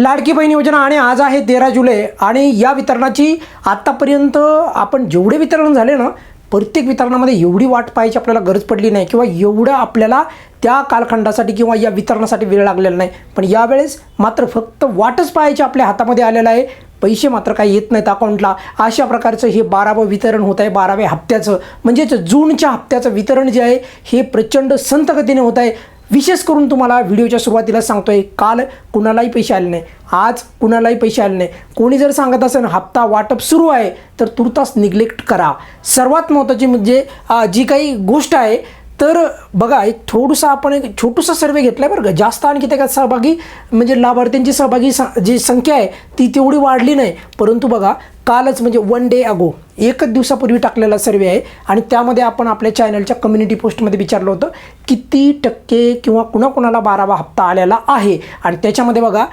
लाडकी बहीण योजना आणि आज आहे तेरा जुलै आणि या वितरणाची आत्तापर्यंत आपण जेवढे वितरण झाले ना प्रत्येक वितरणामध्ये एवढी वाट पाहायची आपल्याला गरज पडली नाही किंवा एवढं आपल्याला त्या कालखंडासाठी किंवा या वितरणासाठी वेळ लागलेला नाही. पण यावेळेस मात्र फक्त वाटच पाहायची आपल्या हातामध्ये आलेलं आहे. पैसे मात्र काही येत नाहीत अकाउंटला अशा प्रकारचं हे बारावं वितरण होत आहे बाराव्या हप्त्याचं. म्हणजेच जूनच्या हप्त्याचं वितरण जे आहे हे प्रचंड संतगतीने होत आहे. विशेष करून तुम्हाला व्हिडिओच्या सुरुवातीला सांगतोय काल कुणालाही पैसे आले नाही. आज कुणालाही पैसे आले नाही. कोणी जर सांगत असेल हप्ता वाटप सुरू आहे तर तुर्तास निग्लेक्ट करा. सर्वात महत्त्वाची म्हणजे जी काही गोष्ट आहे तर बघा एक थोडंसं आपण एक छोटूसा सर्वे घेतला आहे बरं का. जास्त आणखी त्याच्यात सहभागी म्हणजे लाभार्थ्यांची सहभागी स जी संख्या आहे ती तेवढी वाढली नाही. परंतु बघा कालच म्हणजे वन डे अगो एकच दिवसापूर्वी टाकलेला सर्वे आहे. आणि त्यामध्ये आपण आपल्या चॅनलच्या कम्युनिटी पोस्टमध्ये विचारलं होतं किती टक्के किंवा कुणाकुणाला बारावा हप्ता आलेला आहे? आणि त्याच्यामध्ये बघा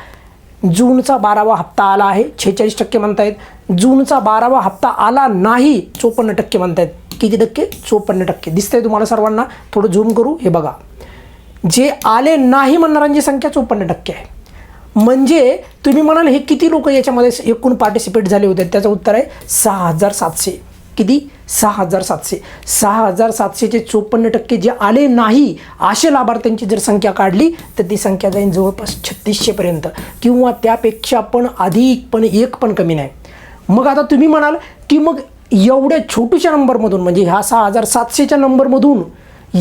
जूनचा बारावा हप्ता आला आहे छेचाळीस टक्के म्हणतायत. जूनचा बारावा हप्ता आला नाही चोपन्न टक्के म्हणतायत. किती टक्के चोपन्न टक्के दिसतंय तुम्हाला सर्वांना? थोडं झूम करू. हे बघा. जे आले नाही म्हणणाऱ्यांची संख्या चोपन्न टक्के आहे. म्हणजे तुम्ही म्हणाल हे किती लोक याच्यामध्ये एकूण पार्टिसिपेट झाले होते? त्याचं उत्तर आहे सहा हजार सातशे. किती? सहा हजार सातशे. सहा हजार सातशेचे चोपन्न टक्के जे आले नाही असे लाभार्थ्यांची जर संख्या काढली तर ती संख्या जाईल जवळपास छत्तीसशेपर्यंत किंवा त्यापेक्षा पण अधिक पण एक पण कमी नाही. मग आता तुम्ही म्हणाल की मग एवढ्या छोट्याशा नंबरमधून म्हणजे ह्या सहा हजार सातशेच्या नंबरमधून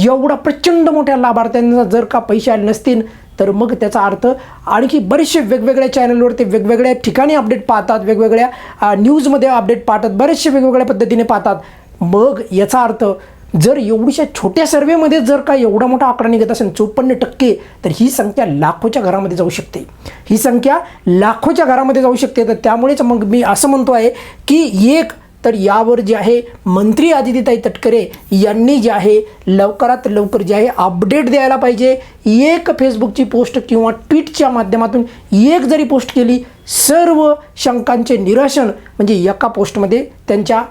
एवढा प्रचंड मोठ्या लाभार्थ्यांना जर का पैसे आले नसतील तर मग त्याचा अर्थ आणखी बरेचसे वेगवेगळ्या चॅनलवर ते वेगवेगळ्या ठिकाणी अपडेट पाहतात वेगवेगळ्या न्यूजमध्ये अपडेट पाहतात बरेचसे वेगवेगळ्या पद्धतीने पाहतात. मग याचा अर्थ जर एवढीशा छोट्या सर्वेमध्ये जर का एवढा मोठा आकडा निघत असेल चोपन्न टक्के तर ही संख्या लाखोच्या घरामध्ये जाऊ शकते. ही संख्या लाखोच्या घरामध्ये जाऊ शकते. तर त्यामुळेच मग मी असं म्हणतो आहे की एक तर यावर जे आहे मंत्री आदित्यताई तटकरे यांनी जे आहे लवकरात लवकर जे आहे अपडेट द्यायला पाहिजे. एक फेसबुकची पोस्ट किंवा ट्विटच्या माध्यमातून एक जरी पोस्ट केली सर्व शंकांचे निरसन म्हणजे एका पोस्टमध्ये त्यांच्या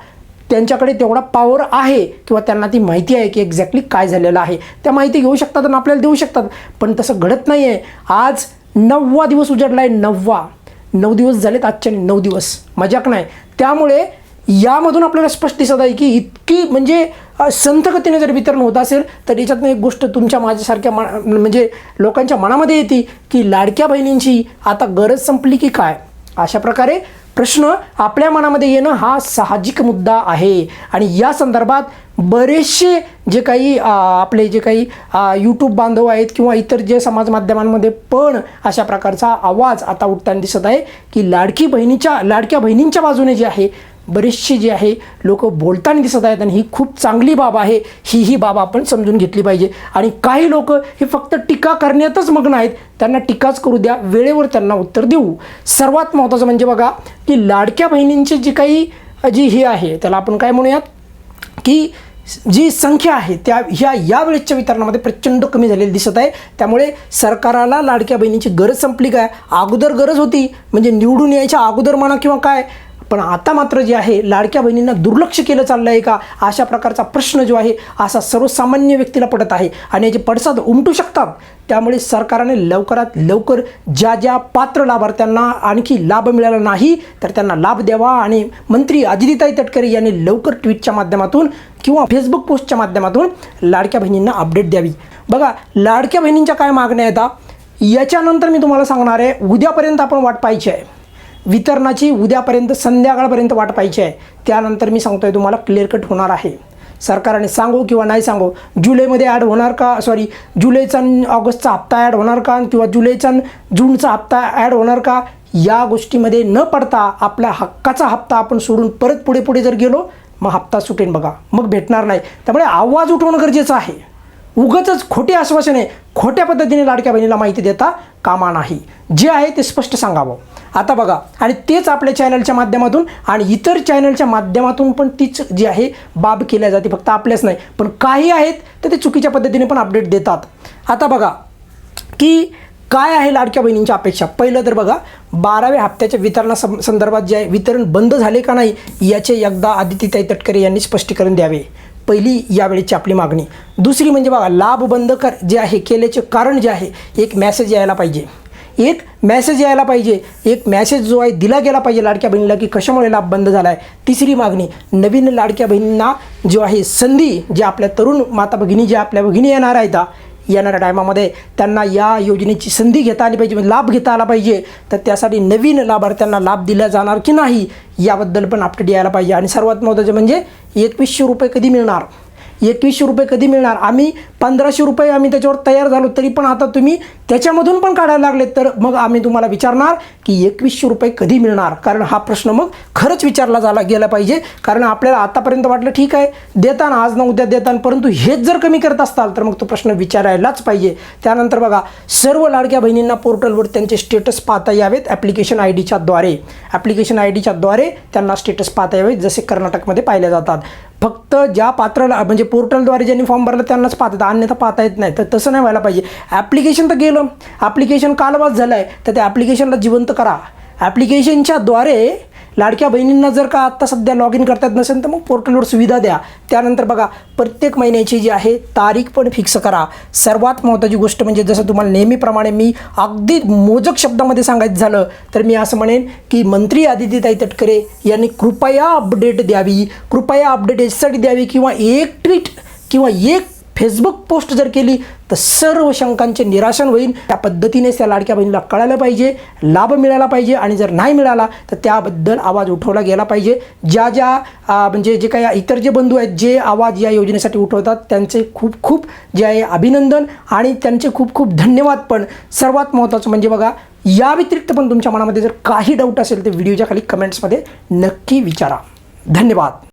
त्यांच्याकडे तेवढा पॉवर आहे किंवा त्यांना ती माहिती आहे की एक्झॅक्टली काय झालेलं आहे. त्या माहिती घेऊ शकतात आणि आपल्याला देऊ शकतात. पण तसं घडत नाही आहे आज नववा दिवस उजाडला आहे नववा. नऊ दिवस झालेत आजच्या नऊ दिवस. मजाक नाही. त्यामुळे यामधून आपल्याला स्पष्ट दिसत आहे की इतकी म्हणजे अ, संथ गतीने जर वितरण होत असेल तर याच्यातनं एक गोष्ट तुमच्या माझ्यासारख्या मा म्हणजे लोकांच्या मनामध्ये येते की लाडक्या बहिणींची आता गरज संपली की काय? अशा प्रकारे प्रश्न आपल्या मनामध्ये येणं हा साहजिक मुद्दा आहे. आणि या संदर्भात बरेचसे जे काही आपले जे काही यूट्यूब बांधव आहेत किंवा इतर जे समाज माध्यमांमध्ये पण अशा प्रकारचा आवाज आता उठताना दिसत आहे की लाडकी बहिणीच्या लाडक्या बहिणींच्या बाजूने जे आहे बरीचशी जी आहे लोक बोलताना दिसत आहेत आणि ही खूप चांगली बाब आहे ही ही बाब आपण समजून घेतली पाहिजे. आणि काही लोक हे फक्त टीका करण्यातच मग्न आहेत त्यांना टीकाच करू द्या वेळेवर त्यांना उत्तर देऊ. सर्वात महत्त्वाचं म्हणजे बघा की लाडक्या बहिणींची जी काही जी ही आहे त्याला आपण काय म्हणूयात? की जी संख्या आहे त्या ह्या यावेळेसच्या वितरणामध्ये प्रचंड कमी झालेली दिसत आहे. त्यामुळे सरकाराला लाडक्या बहिणीची गरज संपली काय? अगोदर गरज होती म्हणजे निवडून यायच्या अगोदर म्हणा किंवा काय पण आता मात्र जे आहे लाडक्या बहिणींना दुर्लक्ष केलं चाललं आहे का? अशा प्रकारचा प्रश्न जो आहे असा सर्वसामान्य व्यक्तीला पडत आहे. आणि याचे पडसाद उमटू शकतात त्यामुळे सरकारने लवकरात लवकर ज्या ज्या पात्र लाभार्थ्यांना आणखी लाभ मिळाला नाही तर त्यांना लाभ द्यावा. आणि मंत्री अदितीताई तटकरे यांनी लवकर ट्विटच्या माध्यमातून किंवा फेसबुक पोस्टच्या माध्यमातून लाडक्या बहिणींना अपडेट द्यावी. बघा लाडक्या बहिणींच्या काय मागण्या येतात याच्यानंतर मी तुम्हाला सांगणार आहे उद्यापर्यंत आपण वाट पाहायची आहे. वितरणाची उद्यापर्यंत संध्याकाळपर्यंत वाट पाहिजे आहे. त्यानंतर मी सांगतोय तुम्हाला क्लिअर कट होणार आहे. सरकारने सांगू किंवा नाही सांगू जुलैमध्ये ॲड होणार का? सॉरी जुलैचा ऑगस्टचा हप्ता ॲड होणार का? किंवा जुलैचा जूनचा हप्ता ॲड होणार का? या गोष्टीमध्ये न पडता आपल्या हक्काचा हप्ता आपण सोडून परत पुढे पुढे जर गेलो मग हप्ता सुटेन बघा. मग भेटणार नाही. त्यामुळे आवाज उठवणं गरजेचं आहे. उगतच खोटे आश्वासन आहे खोट्या पद्धतीने लाडक्या बहिणीला माहिती देता कामा नाही. जे आहे ते स्पष्ट सांगावं. आता बघा आणि तेच आपल्या चॅनलच्या माध्यमातून आणि इतर चॅनलच्या माध्यमातून पण तीच जी आहे बाब केल्या जाते. फक्त आपल्याच नाही पण काही आहेत तर ते चुकीच्या पद्धतीने पण अपडेट देतात. आता बघा की काय आहे लाडक्या बहिणींच्या अपेक्षा? पहिलं तर बघा बाराव्या हप्त्याच्या वितरणा सं संदर्भात जे आहे वितरण बंद झाले का नाही याचे एकदा आदित्यताई तटकरे यांनी स्पष्टीकरण द्यावे. पहिली यावेळेची आपली मागणी. दुसरी म्हणजे बघा लाभ बंद कर जे आहे केल्याचे कारण जे आहे एक मॅसेज यायला पाहिजे. एक मॅसेज यायला पाहिजे. एक मॅसेज जो आहे दिला गेला पाहिजे लाडक्या बहिणीला की कशामुळे लाभ बंद झाला आहे तिसरी मागणी नवीन लाडक्या बहिणींना जो आहे संधी जे आपल्या तरुण माता भगिनी ज्या आपल्या भगिनी येणार आहेत येणाऱ्या टायमामध्ये त्यांना या योजनेची संधी घेता आली पाहिजे म्हणजे लाभ घेता आला पाहिजे. तर त्यासाठी नवीन लाभार्थ्यांना लाभ दिला जाणार की नाही याबद्दल पण अपडेट यायला पाहिजे. आणि सर्वात महत्त्वाचं म्हणजे एकवीसशे रुपये कधी मिळणार? एकवीसशे रुपये कधी मिळणार? आम्ही पंधराशे रुपये आम्ही त्याच्यावर तयार झालो तरी पण आता तुम्ही त्याच्यामधून पण काढायला लागले तर मग आम्ही तुम्हाला विचारणार की एकवीसशे रुपये कधी मिळणार? कारण हा प्रश्न मग खरंच विचारला झाला गेला पाहिजे. कारण आपल्याला आतापर्यंत वाटलं ठीक आहे देताना आज ना उद्या देताना परंतु हेच जर कमी करत असताल तर मग तो प्रश्न विचारायलाच पाहिजे. त्यानंतर बघा सर्व लाडक्या बहिणींना पोर्टलवर त्यांचे स्टेटस पाहता यावेत ॲप्लिकेशन आय डीच्या द्वारे. ॲप्लिकेशन आय डीच्या द्वारे त्यांना स्टेटस पाहता यावे जसे कर्नाटकमध्ये पाहिले जातात. फक्त ज्या पात्राला म्हणजे पोर्टलद्वारे ज्यांनी फॉर्म भरला त्यांनाच पाहतात. अन्यथा पाहता येत नाही. तर तसं नाही व्हायला पाहिजे. ॲप्लिकेशन तर गेलं. ॲप्लिकेशन कालवास झालं आहे तर त्या ॲप्लिकेशनला जिवंत करा. ॲप्लिकेशनच्या द्वारे लाडक्या बहिणींना जर का आत्ता सध्या लॉग इन करता येत नसेल तर मग पोर्टलवर सुविधा द्या. त्यानंतर बघा प्रत्येक महिन्याची जी आहे तारीख पण फिक्स करा. सर्वात महत्त्वाची गोष्ट म्हणजे जसं तुम्हाला नेहमीप्रमाणे मी अगदी मोजक शब्दामध्ये सांगायचं झालं तर मी असं म्हणेन की मंत्री आदित्यताई तटकरे यांनी कृपया अपडेट द्यावी. कृपया अपडेट याच्यासाठी द्यावी किंवा एक ट्विट किंवा एक फेसबुक पोस्ट जर केली तर सर्व शंकांचे निराशन होईल. त्या पद्धतीनेच त्या लाडक्या बहिणीला कळायला पाहिजे लाभ मिळाला पाहिजे आणि जर नाही मिळाला तर त्याबद्दल आवाज उठवला गेला पाहिजे. ज्या ज्या म्हणजे जे काही इतर जे बंधू आहेत जे आवाज या योजनेसाठी उठवतात त्यांचे खूप खूप जे आहे अभिनंदन आणि त्यांचे खूप खूप धन्यवाद पण. सर्वात महत्त्वाचं म्हणजे बघा या व्यतिरिक्त पण तुमच्या मनामध्ये जर काही डाऊट असेल तर व्हिडिओच्या खाली कमेंट्समध्ये नक्की विचारा. धन्यवाद.